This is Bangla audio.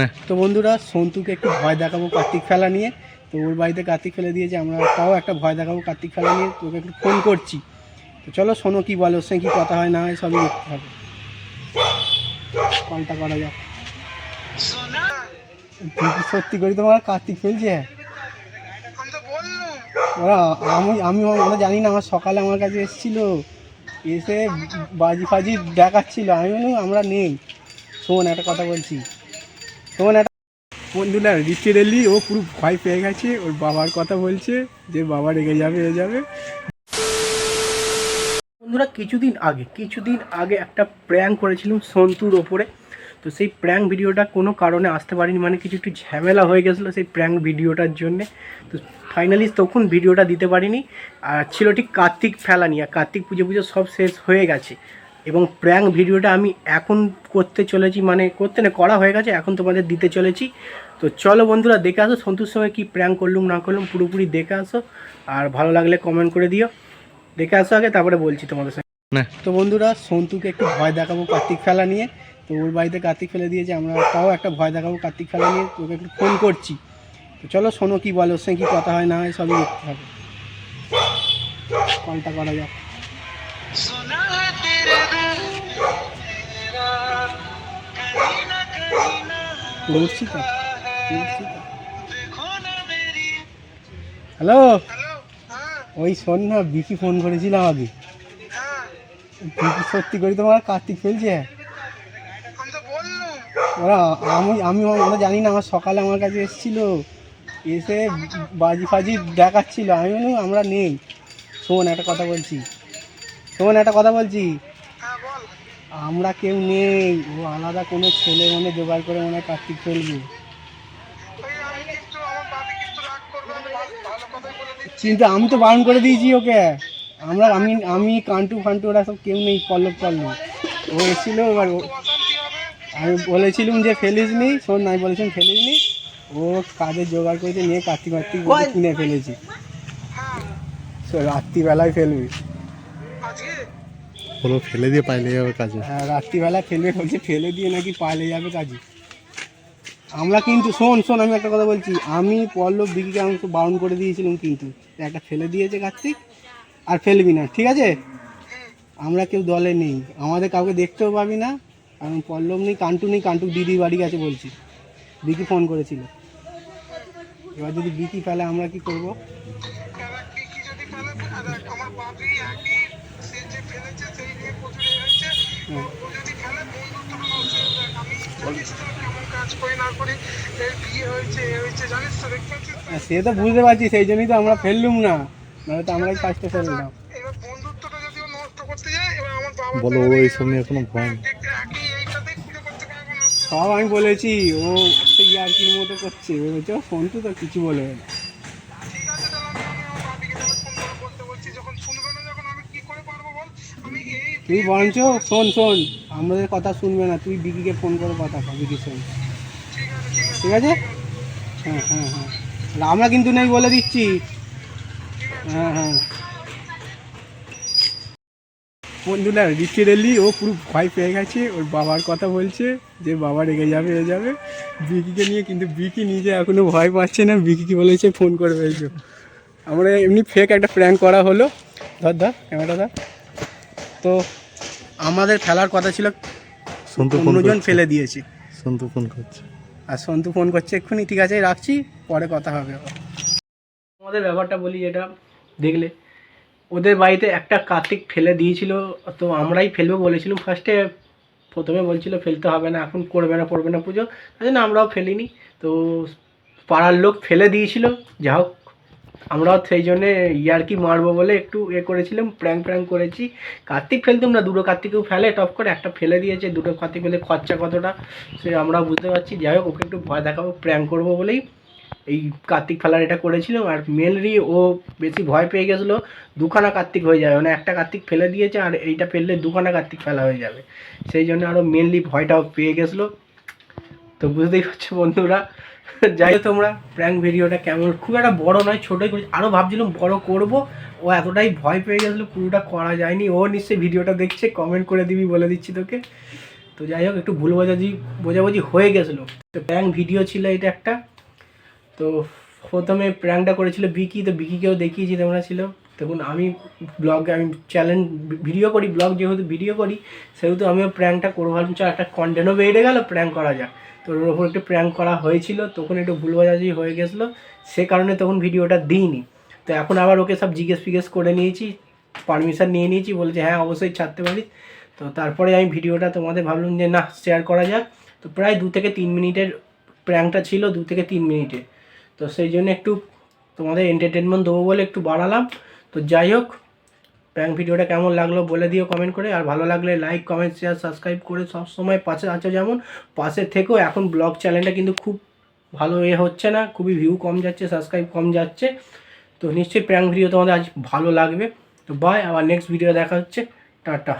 না। তো বন্ধুরা, সন্তুকে একটু ভয় দেখাবো কার্তিক খেলা নিয়ে। তো ওর বাড়িতে কার্তিক ফেলে দিয়েছে, আমরা তাও একটা ভয় দেখাবো কার্তিক খেলা নিয়ে। তোকে একটু ফোন করছি। তো চলো, শোনো কি বলো, ওর সঙ্গে কী কথা হয় না হয় সবই দেখতে হবে। কলটা করা যাক। সত্যি করি তোমার কার্তিক ফেলছে? ওরা, আমি আমি আমরা জানি না, আমার সকালে আমার কাছে এসেছিল। এসে বাজি ফাজি দেখাচ্ছিল। আমি আমরা নেই। শোন, একটা কথা বলছি। শোন একটা বন্ধুরা লিটারেলি ও পুরো ভয় পেয়ে গেছে, ওর বাবার কথা বলছে যে বাবা রেগে যাবে এ যাবে। বন্ধুরা, কিছুদিন আগে কিছুদিন আগে একটা প্র্যাঙ্ক করেছিলাম সন্তুর ওপরে। তো সেই প্র্যাঙ্ক ভিডিওটা কোনো কারণে আসতে পারিনি মানে কিছু একটু ঝামেলা হয়ে গেছিল সেই প্র্যাঙ্ক ভিডিওটার জন্যে। তো ফাইনালি তখন ভিডিওটা দিতে পারিনি। আর ছিল ঠিক কার্তিক ফেলা নিয়ে কার্তিক পুজো পুজো সব শেষ হয়ে গেছে। এবং প্র্যাঙ্ক ভিডিওটা আমি এখন করতে চলেছি মানে করতে না করা হয়ে গেছে এখন তোমাদের দিতে চলেছি। তো চলো বন্ধুরা দেখে আসো সন্তুর সময় কী প্র্যাঙ্ক করলুম না করলুম পুরোপুরি দেখে আসো। আর ভালো লাগলে কমেন্ট করে দিও। দেখে আসো আগে তারপরে বলছি তোমাদের সঙ্গে। না। তো বন্ধুরা সন্তুকে একটু ভয় দেখাবো কার্তিক খেলা নিয়ে। তো ওর বাড়িতে কার্তিক ফেলে দিয়েছে আমরা তাও একটা ভয় দেখাবো কার্তিক খেলা নিয়ে। তোকে একটু ফোন করছি। তো চলো শোনো কি বলো ওর সঙ্গে কী কথা হয় না হয় সবই দেখতে হবে। কলটা করা যাক। তো তো হ্যালো ওই শোন না বিকি ফোন করেছিল আমাকে। বিকি সত্যি করি তোমার কার্তিক ফেলছে? ওরা আমি আমি আমরা জানি না আমার সকালে আমার কাছে এসেছিল। এসে বাজি ফাজি দেখাচ্ছিল। আমি আমরা নেই। শোন একটা কথা বলছি। শোন একটা কথা বলছি। আমরা কেউ নেই, ও আলাদা কোনো ছেলে মনে জোগাড় করে মনে কার্তিক ফেলবে কিন্তু আমি তো বারণ করে দিয়েছি ওকে। আমরা, আমি আমি, কান্টু ফান্টু, ওরা সব কেউ নেই, পল্লব পল্লব ও এসেছিল, এবার আমি বলেছিলাম যে ফেলিস নি, শোন নাই বলেছিলাম ফেলিস নি। ও কাজে জোগাড় করেছে, নিয়ে কার্তিক কার্তিক কিনে ফেলেছি। রাত্রিবেলায় ফেলবি। ফেলে দিয়ে পাইলে যাবে কাজে। হ্যাঁ রাত্রিবেলা ফেলবে বলছে, ফেলে দিয়ে নাকি পালে যাবে কাজে। আমরা কিন্তু, শোন শোন, আমি একটা কথা বলছি, আমি পল্লব দিদিকে আমি তো বারণ করে দিয়েছিলাম কিন্তু। একটা ফেলে দিয়েছে কার্তিক, আর ফেলবি না, ঠিক আছে? আমরা কেউ দলে নেই, আমাদের কাউকে দেখতেও পাবি না, কারণ পল্লব নেই, কান্টু নেই, কান্টু দিদি বাড়ি গেছে বলছি। বিকি ফোন করেছিল। এবার যদি বিকি ফেলে, আমরা কি করব হ্যাঁ হ্যাঁ, সে তো বুঝতে পারছি সেই জন্যই তো আমরা ফেললুম না। নাহলে তো আমরাই ফার্স্টে ফেললাম বলো ও এইসব নিয়ে কোনো ভয় সব আমি বলেছি ও একটা ইয়ার্কির মতো করছে বলেছে ফোন তো তো কিছু বলবে না। তুই বরঞ্চ শোন শোন আমাদের কথা শুনবে না তুই বিকিকে ফোন করে কথা কর বিকির সঙ্গে ঠিক আছে? হ্যাঁ হ্যাঁ হ্যাঁ। আমরা কিন্তু নেই বলে দিচ্ছি। হ্যাঁ হ্যাঁ। বন্ধুরা রেলি ও পুরো ভয় পেয়ে গেছে। ওর বাবার কথা বলছে যে বাবা রেগে যাবে এ যাবে। বিকিকে নিয়ে কিন্তু বিকি নিজে এখনও ভয় পাচ্ছে না। বিকিকে বলেছে ফোন করে হয়েছে আমরা এমনি ফেক একটা প্র্যাঙ্ক করা হলো। ধর ধর ক্যামেরা ধর। তো আমাদের খেলার কথা ছিল অন্যজন ফেলে দিয়েছি। সন্তু ফোন করছে। আর সন্তু ফোন করছে, এক্ষুনি ঠিক আছে, রাখছি, পরে কথা হবে। আমাদের ব্যাপারটা বলি যেটা দেখলে, ওদের বাড়িতে একটা কার্তিক ফেলে দিয়েছিল, তো আমরাই ফেলব বলেছিলাম। ফার্স্টে প্রথমে বলছিল, ফেলতে হবে না, এখন করবে না পড়বে না পুজো। তাই জন্য আমরাও ফেলিনি। তো পাড়ার লোক ফেলে দিয়েছিল যা হোক আমরাও সেই জন্যে ইয়ারকি মারবো বলে একটু এ করেছিলাম প্র্যাং প্র্যাঙ্ক করেছি। কার্তিক ফেলতাম না, দুটো কার্তিকেও ফেলে টপ করে একটা ফেলে দিয়েছে, দুটো কার্তিক ফেলে খরচা কতটা, সে আমরা বুঝতে পারছি। যাই হোক, ওকে একটু ভয় দেখাবো, প্র্যাঙ্ক করব বলেই এই কার্তিক ফেলার এটা করেছিলাম আর মেনলি ও বেশি ভয় পেয়ে গেছিল, দুখানা কার্তিক হয়ে যাবে। মানে একটা কার্তিক ফেলে দিয়েছে আর এইটা ফেললে দুখানা কার্তিক ফেলা হয়ে যাবে। সেই জন্য আরও মেনলি ভয়টাও পেয়ে গেছিল। তো বুঝতেই পারছ বন্ধুরা যাই তোমরা প্র্যাঙ্ক ভিডিওটা কেমন? খুব একটা বড় নয়, ছোটোই করেছি। আরও ভাবছিলাম বড় করব। ও এতটাই ভয় পেয়ে গেছিল, পুরোটা করা যায়নি। ও নিশ্চয়ই ভিডিওটা দেখছে কমেন্ট করে দিবি বলে দিচ্ছি তোকে। তো যাই হোক, একটু ভুল বোঝাবুঝি বোঝাবুঝি হয়ে গেছিল। তো প্র্যাঙ্ক ভিডিও ছিল এটা একটা। তো প্রথমে প্র্যাঙ্কটা করেছিল বিকি, তো বিকিকেও দেখিয়েছি তোমরা ছিল। তখন আমি ব্লগ আমি চ্যালেঞ্জ ভিডিও করি ব্লগ যেহেতু ভিডিও করি, সেহেতু আমিও প্র্যাঙ্কটা করব। ভাবলাম, চল একটা কন্টেন্টও বেড়ে গেল প্র্যাঙ্ক করা যাক। তো ওর ওপর একটু প্র্যাঙ্ক করা হয়েছিল, তখন একটু ভুল বোঝাবুঝি হয়ে গেছিল। সে কারণে তখন ভিডিওটা দিইনি। তো এখন আবার ওকে সব জিজ্ঞেস ফিজ্ঞেস করে নিয়েছি পারমিশন নিয়ে নিয়েছি, বলছে হ্যাঁ অবশ্যই ছাড়তে পারিস। তো তারপরে আমি ভিডিওটা তোমাদের ভাবলাম যে, না শেয়ার করা যাক। তো প্রায় দু থেকে তিন মিনিটের প্র্যাঙ্কটা ছিল, দু থেকে তিন মিনিটে। তো সেই জন্য একটু তোমাদের এন্টারটেনমেন্ট দেবো বলে একটু বাড়ালাম। তো যাই হোক প্র্যাঙ্ক ভিডিওটা কেমন লাগল বলে দিও কমেন্ট করে। আর ভালো লাগলে লাইক কমেন্ট শেয়ার সাবস্ক্রাইব করে সব সময় পাশে আছো যেমন। পাশে থেকেও এখন ব্লগ চ্যানেলটা কিন্তু খুব ভালো এ হচ্ছে না, খুবই ভিউ কম যাচ্ছে সাবস্ক্রাইব কম যাচ্ছে। তো নিশ্চয়ই প্র্যাঙ্ক ভিডিও তোমাদের আজ ভালো লাগবে। তো বাই আবার নেক্সট ভিডিও দেখা হচ্ছে। টাটা।